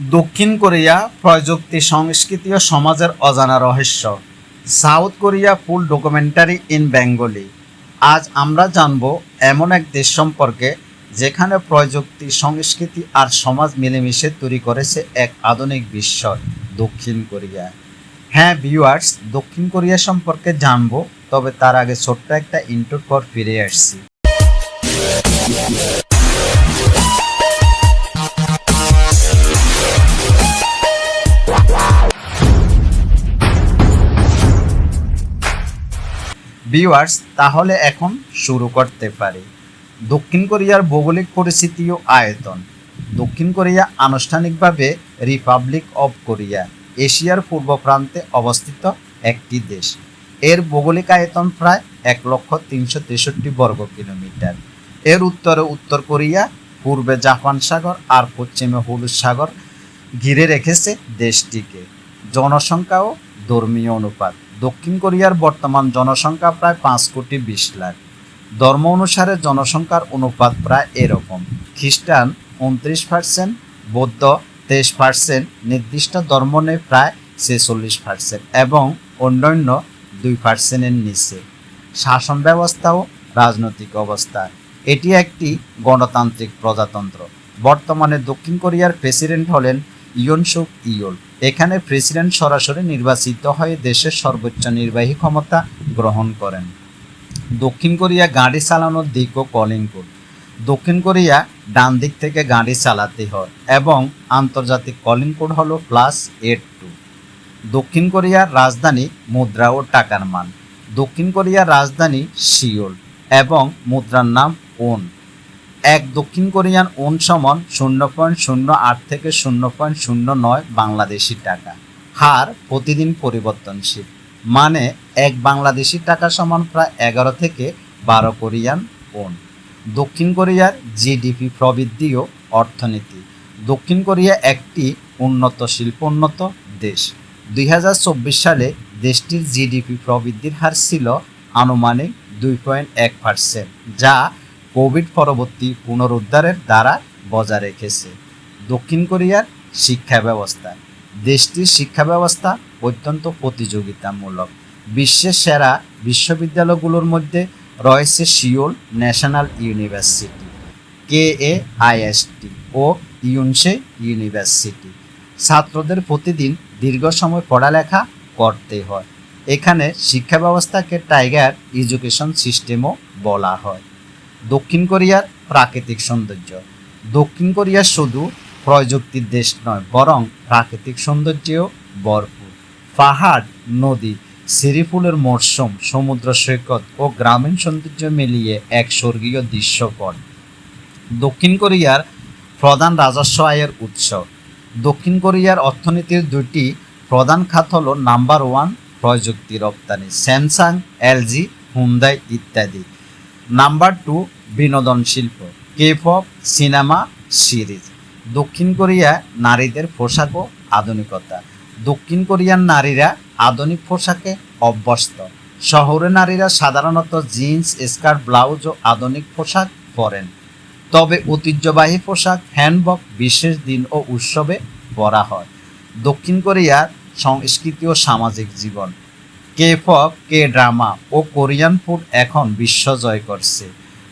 দক্ষিণ কোরিয়া প্রযুক্তি, সংস্কৃতি ও সমাজের অজানা রহস্য। South Korea full documentary in Bengali. আজ আমরা জানব এমন এক দেশ সম্পর্কে যেখানে প্রযুক্তি, সংস্কৃতি আর সমাজ মিলেমিশে তৈরি করেছে এক আধুনিক বিশ্ব, দক্ষিণ কোরিয়া। হ্যাঁ ভিউয়ার্স, দক্ষিণ কোরিয়া সম্পর্কে জানব, তবে তার আগে ছোট্ট একটা ইন্টোর পর ফিরে আসছি। ভিউয়ার্স তাহলে এখন শুরু করতে পারি। দক্ষিণ কোরিয়ার ভৌগোলিক পরিস্থিতি ও আয়তন। দক্ষিণ কোরিয়া আনুষ্ঠানিকভাবে রিপাবলিক অব কোরিয়া এশিয়ার পূর্ব প্রান্তে অবস্থিত একটি দেশ। এর ভৌগোলিক আয়তন প্রায় এক লক্ষ তিনশো তেষট্টি বর্গ কিলোমিটার। এর উত্তরে উত্তর কোরিয়া, পূর্বে জাপান সাগর আর পশ্চিমে হলুদ সাগর ঘিরে রেখেছে দেশটিকে। জনসংখ্যা ও ধর্মীয় অনুপাত। দক্ষিণ কোরিয়ার বর্তমান জনসংখ্যা প্রায় পাঁচ কোটি বিশ লাখ। ধর্ম অনুসারে জনসংখ্যার অনুপাত প্রায় এরকম। খ্রিস্টান উনত্রিশ পার্সেন্ট বৌদ্ধ তেইশ পার্সেন্ট নির্দিষ্ট ধর্ম নেই প্রায় ছেচল্লিশ পার্সেন্ট এবং অন্যান্য দুই পার্সেন্টের নিচে। শাসন ব্যবস্থা ও রাজনৈতিক অবস্থা। এটি একটি গণতান্ত্রিক প্রজাতন্ত্র। বর্তমানে দক্ষিণ কোরিয়ার প্রেসিডেন্ট হলেন ইয়ন সুক ইয়ল। এখানে প্রেসিডেন্ট সরাসরি নির্বাচিত হয়ে দেশের সর্বোচ্চ নির্বাহী ক্ষমতা গ্রহণ করেন। দক্ষিণ কোরিয়া গাড়ি চালানোর দিক ও কলিং কোড দক্ষিণ কোরিয়া ডান দিক থেকে গাড়ি চালাতে হয় এবং আন্তর্জাতিক কলিং কোড হলো প্লাস এইট টু। দক্ষিণ কোরিয়ার রাজধানী মুদ্রা ও টাকার মান। দক্ষিণ কোরিয়ার রাজধানী সিওল এবং মুদ্রার নাম ওন। এক দক্ষিণ কোরিয়ান ওন সমান শূন্য পয়েন্ট শূন্য আট থেকে শূন্য পয়েন্ট শূন্য নয় বাংলাদেশি টাকা। হার প্রতিদিন পরিবর্তনশীল। মানে এক বাংলাদেশি টাকা সমান প্রায় এগারো থেকে বারো কোরিয়ান ওন দক্ষিণ কোরিয়ার জিডিপি প্রবৃদ্ধি ও অর্থনীতি। দক্ষিণ কোরিয়া একটি উন্নত শিল্পোন্নত দেশ। দুই হাজার চব্বিশ সালে দেশটির জিডিপি প্রবৃদ্ধির হার ছিল আনুমানিক দুই পয়েন্ট এক পার্সেন্ট, যা কোভিড পরবর্তী পুনরুদ্ধারের দ্বারা বজায় রেখেছে। দক্ষিণ কোরিয়ার শিক্ষা ব্যবস্থা। দেশটির শিক্ষা ব্যবস্থা অত্যন্ত প্রতিযোগিতামূলক। বিশ্বের সেরা বিশ্ববিদ্যালয়গুলোর মধ্যে রয়েছে Seoul National University K A IST O Yonsei University. ছাত্রদের প্রতিদিন দীর্ঘ সময় পড়ালেখা করতে হয়। এখানে শিক্ষা ব্যবস্থাকে টাইগার এডুকেশন সিস্টেমও বলা হয়। দক্ষিণ কোরিয়ার প্রাকৃতিক সৌন্দর্য। দক্ষিণ কোরিয়া শুধু প্রযুক্তির দেশ নয়, বরং প্রাকৃতিক সৌন্দর্যেও ভরপুর। পাহাড়, নদী সিরি ফুলের মরশুম সমুদ্র সৈকত ও গ্রামীণ সৌন্দর্য মিলিয়ে এক স্বর্গীয় দৃশ্যপট। দক্ষিণ কোরিয়ার প্রধান রাজস্ব আয়ের উৎস। দক্ষিণ কোরিয়ার অর্থনীতির দুটি প্রধান খাত হল নাম্বার ওয়ান, প্রযুক্তি রপ্তানি, স্যামসাং, এলজি, হুন্দাই ইত্যাদি। নাম্বার টু বিনোদন শিল্প কেপপ সিনেমা, সিরিজ। দক্ষিণ কোরিয়া নারীদের পোশাক ও আধুনিকতা। দক্ষিণ কোরিয়ান নারীরা আধুনিক পোশাকে অভ্যস্ত। শহরে নারীরা সাধারণত জিন্স, স্কার্ট, ব্লাউজ ও আধুনিক পোশাক পরেন। তবে ঐতিহ্যবাহী পোশাক হ্যান্ডবক বিশেষ দিন ও উৎসবে পরা হয়। দক্ষিণ কোরিয়ার সংস্কৃতি ও সামাজিক জীবন। কে পপ কে ড্রামা ও কোরিয়ান ফুড এখন বিশ্ব জয় করছে।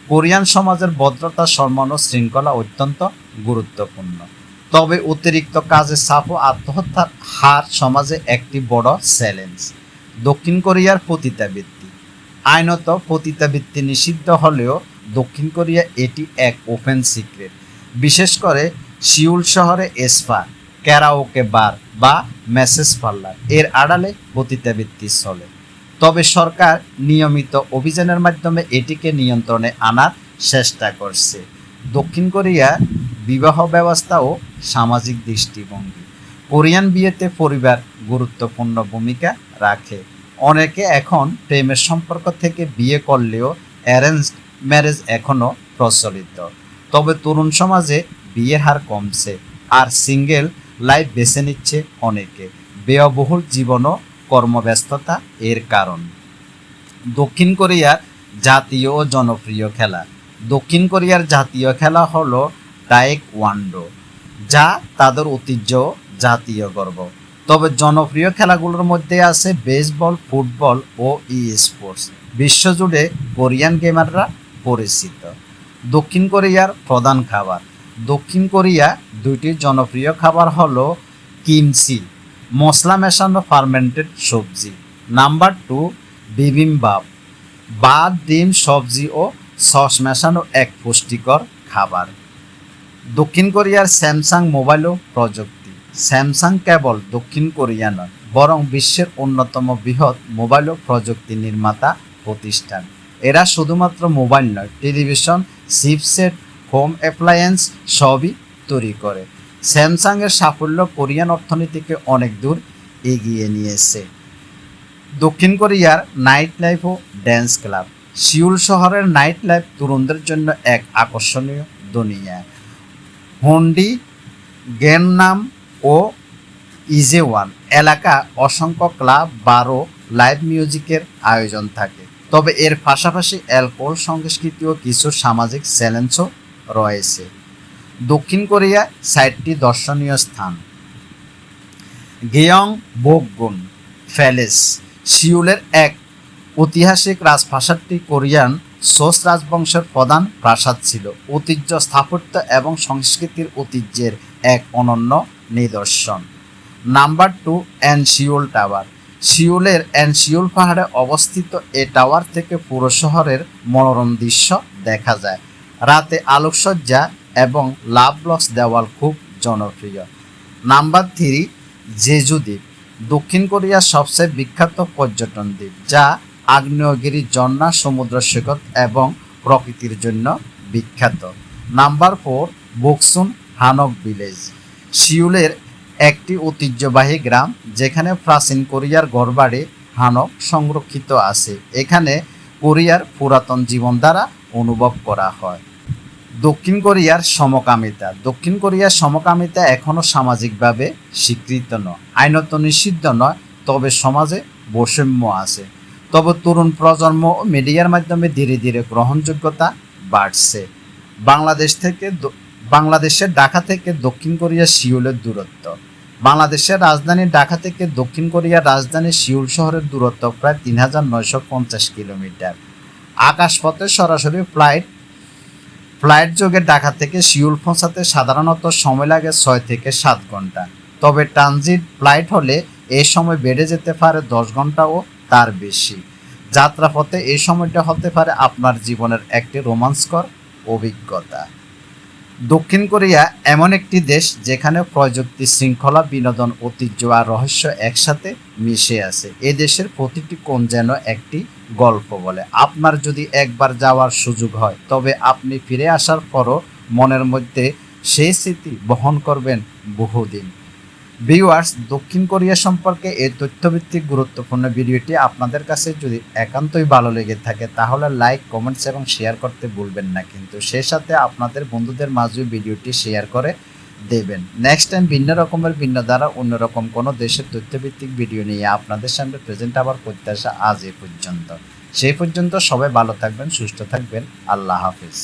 কোরিয়ান সমাজের ভদ্রতা, সম্মান ও শৃঙ্খলা অত্যন্ত গুরুত্বপূর্ণ। তবে অতিরিক্ত কাজে চাপ ও আত্মহত্যার হার সমাজে একটি বড় চ্যালেঞ্জ। দক্ষিণ কোরিয়ার পতিতাবৃত্তি। আইনত পতিতাবৃত্তি নিষিদ্ধ হলেও দক্ষিণ কোরিয়া এটি এক ওপেন সিক্রেট। বিশেষ করে সিউল শহরে এসপা ক্যারাওকে বার বা মেসেজ পার্লার এর আড়ালে পতিতাবৃত্তি চলে। তবে সরকার নিয়মিত অভিযানের মাধ্যমে এটিকে নিয়ন্ত্রণে আনার চেষ্টা করছে। দক্ষিণ কোরিয়া বিবাহ ব্যবস্থা ও সামাজিক দৃষ্টিভঙ্গি। কোরিয়ান বিয়েতে পরিবার গুরুত্বপূর্ণ ভূমিকা রাখে। অনেকে এখন প্রেমের সম্পর্ক থেকে বিয়ে করলেও অ্যারেঞ্জ ম্যারেজ এখনও প্রচলিত। তবে তরুণ সমাজে বিয়ের হার কমছে, আর সিঙ্গেল লাইফ বেছে নিচ্ছে অনেকে। ব্যয়বহুল জীবন ও কর্মব্যস্ততা এর কারণ। দক্ষিণ কোরিয়ার জাতীয় ও জনপ্রিয় খেলা। দক্ষিণ কোরিয়ার জাতীয় খেলা হলো টাইক ওয়ান্ডো যা তাদের ঐতিহ্য জাতীয় গর্ব। তবে জনপ্রিয় খেলাগুলোর মধ্যে আছে বেসবল, ফুটবল ও ই স্পোর্টস বিশ্বজুড়ে কোরিয়ান গেমাররা পরিচিত। দক্ষিণ কোরিয়ার প্রধান খাবার। দক্ষিণ কোরিয়া দুইটি জনপ্রিয় খাবার হলো কিমচি মশলা মেশানো ফার্মেন্টেড সবজি। নাম্বার টু বিবিমবাপ ভাত ডিম, সবজি ও সস মেশানো এক পুষ্টিকর খাবার। দক্ষিণ কোরিয়ার স্যামসাং মোবাইল ও প্রযুক্তি। স্যামসাং কেবল দক্ষিণ কোরিয়া নয়, বরং বিশ্বের অন্যতম বৃহৎ মোবাইল ও প্রযুক্তি নির্মাতা প্রতিষ্ঠান। এরা শুধুমাত্র মোবাইল নয়, টেলিভিশন, চিপসেট, হোম অ্যাপ্লায়েন্স সবই তৈরি করে। স্যামসাংয়ের সাফল্য কোরিয়ান অর্থনীতিকে অনেক দূর এগিয়ে নিয়েছে। দক্ষিণ কোরিয়ার নাইট লাইফ ও ড্যান্স ক্লাব। সিউল শহরের নাইট লাইফ তরুণদের জন্য এক আকর্ষণীয় দুনিয়া। হন্ডি গেননাম ও ইজেওয়ান এলাকা অসংখ্য ক্লাব, বারো লাইভ মিউজিকের আয়োজন থাকে। তবে এর পাশাপাশি অ্যালকোহল সংস্কৃতি ও কিছু সামাজিক চ্যালেঞ্জও রয়েছে। দক্ষিণ কোরিয়া সাইটটি দর্শনীয় স্থান। গেয়ং বোকগুন প্যালেস সিউলের এক ঐতিহাসিক রাজপ্রাসাদটি কোরিয়ান সোস রাজবংশের প্রধান প্রাসাদ ছিল। ঐতিহ্য স্থাপত্য এবং সংস্কৃতির ঐতিহ্যের এক অনন্য নিদর্শন। Number two N Seoul tower. সিউলের N Seoul পাহাড়ে অবস্থিত এ টাওয়ার থেকে পুরো শহরের মনোরম দৃশ্য দেখা যায়। রাতে আলোকসজ্জা এবং লাভ লস দেওয়াল খুব জনপ্রিয়। নাম্বার থ্রি জেজু দ্বীপ দক্ষিণ কোরিয়ার সবচেয়ে বিখ্যাত পর্যটন দ্বীপ, যা আগ্নেয়গিরি, ঝর্ণা, সমুদ্র সৈকত এবং প্রকৃতির জন্য বিখ্যাত। Number four, Bukchon Hanok village. সিউলের একটি ঐতিহ্যবাহী গ্রাম, যেখানে প্রাচীন কোরিয়ার গড়বাড়ি হানক সংরক্ষিত আছে। এখানে কোরিয়ার পুরাতন জীবনধারা অনুভব করা হয়। দক্ষিণ কোরিয়ার সমকামিতা। দক্ষিণ কোরিয়ার সমকামিতা এখনও সামাজিকভাবে স্বীকৃত নয়। আইনত নিষিদ্ধ নয়, তবে সমাজে বৈষম্য আছে। তবে তরুণ প্রজন্ম ও মিডিয়ার মাধ্যমে ধীরে ধীরে গ্রহণযোগ্যতা বাড়ছে। বাংলাদেশ থেকে বাংলাদেশের ঢাকা থেকে দক্ষিণ কোরিয়া সিউলের দূরত্ব। বাংলাদেশের রাজধানী ঢাকা থেকে দক্ষিণ কোরিয়ার রাজধানী সিউল শহরের দূরত্ব প্রায় তিন হাজার নয়শো পঞ্চাশ কিলোমিটার। আকাশপথে সরাসরি ফ্লাইট ফ্লাইট যোগে ঢাকা থেকে শিউল পৌঁছাতে সাধারণত সময় লাগে ছয় থেকে সাত ঘণ্টা। তবে ট্রানজিট ফ্লাইট হলে এই সময় বেড়ে যেতে পারে দশ ঘণ্টা ও তার বেশি। যাত্রাপথে এই সময়টা হতে পারে আপনার জীবনের একটি রোমাঞ্চকর অভিজ্ঞতা। দক্ষিণ কোরিয়া এমন একটি দেশ যেখানে প্রযুক্তি শৃঙ্খলা, বিনোদন, ঐতিহ্য আর রহস্য একসাথে মিশে আছে। এ দেশের প্রতিটি কোণ যেন একটি গল্প বলে। আপনার যদি একবার যাওয়ার সুযোগ হয়, তবে আপনি ফিরে আসার পরও মনের মধ্যে সেই স্মৃতি বহন করবেন বহুদিন। ভিউয়ার্স দক্ষিণ কোরিয়া সম্পর্কে এই তথ্যভিত্তিক গুরুত্বপূর্ণ ভিডিওটি আপনাদের কাছে যদি একান্তই ভালো লেগে থাকে, তাহলে লাইক কমেন্টস এবং শেয়ার করতে ভুলবেন না। কিন্তু সেই সাথে আপনাদের বন্ধুদের মাঝেও ভিডিওটি শেয়ার করে দেবেন। নেক্সট টাইম ভিন্ন রকমের, ভিন্ন দ্বারা অন্যরকম কোনো দেশের তথ্যভিত্তিক ভিডিও নিয়ে আপনাদের সামনে প্রেজেন্ট আবার আসা আজ এ পর্যন্ত। সেই পর্যন্ত সবাই ভালো থাকবেন, সুস্থ থাকবেন। আল্লাহ হাফিজ।